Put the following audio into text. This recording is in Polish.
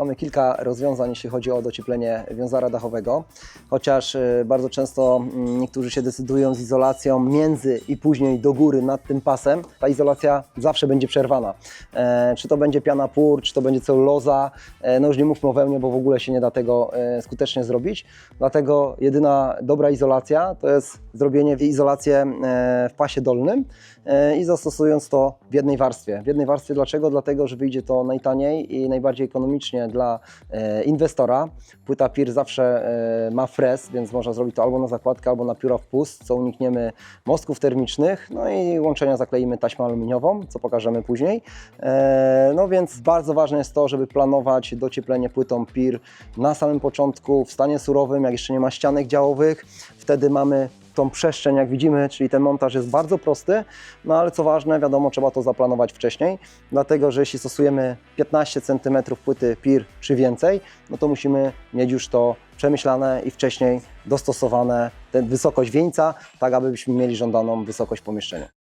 Mamy kilka rozwiązań, jeśli chodzi o docieplenie wiązara dachowego, chociaż e, bardzo często mm, niektórzy się decydują z izolacją między i później do góry nad tym pasem. Ta izolacja zawsze będzie przerwana. E, Czy to będzie piana pór, czy to będzie celuloza, e, no już nie mówmy o wełnie, bo w ogóle się nie da tego e, skutecznie zrobić. Dlatego jedyna dobra izolacja to jest zrobienie izolację w pasie dolnym i zastosując to w jednej warstwie. W jednej warstwie dlaczego? Dlatego, że wyjdzie to najtaniej i najbardziej ekonomicznie dla e, inwestora. Płyta PIR zawsze e, ma fres, więc można zrobić to albo na zakładkę, albo na pióra w pust, co unikniemy mostków termicznych. No i łączenia zakleimy taśmą aluminiową, co pokażemy później. E, No więc bardzo ważne jest to, żeby planować docieplenie płytą PIR na samym początku w stanie surowym, jak jeszcze nie ma ścianek działowych. Wtedy mamy tą przestrzeń, jak widzimy, czyli ten montaż jest bardzo prosty, no ale co ważne, wiadomo, trzeba to zaplanować wcześniej, dlatego że jeśli stosujemy 15 cm płyty PIR czy więcej, no to musimy mieć już to przemyślane i wcześniej dostosowane, tę wysokość wieńca, tak abyśmy mieli żądaną wysokość pomieszczenia.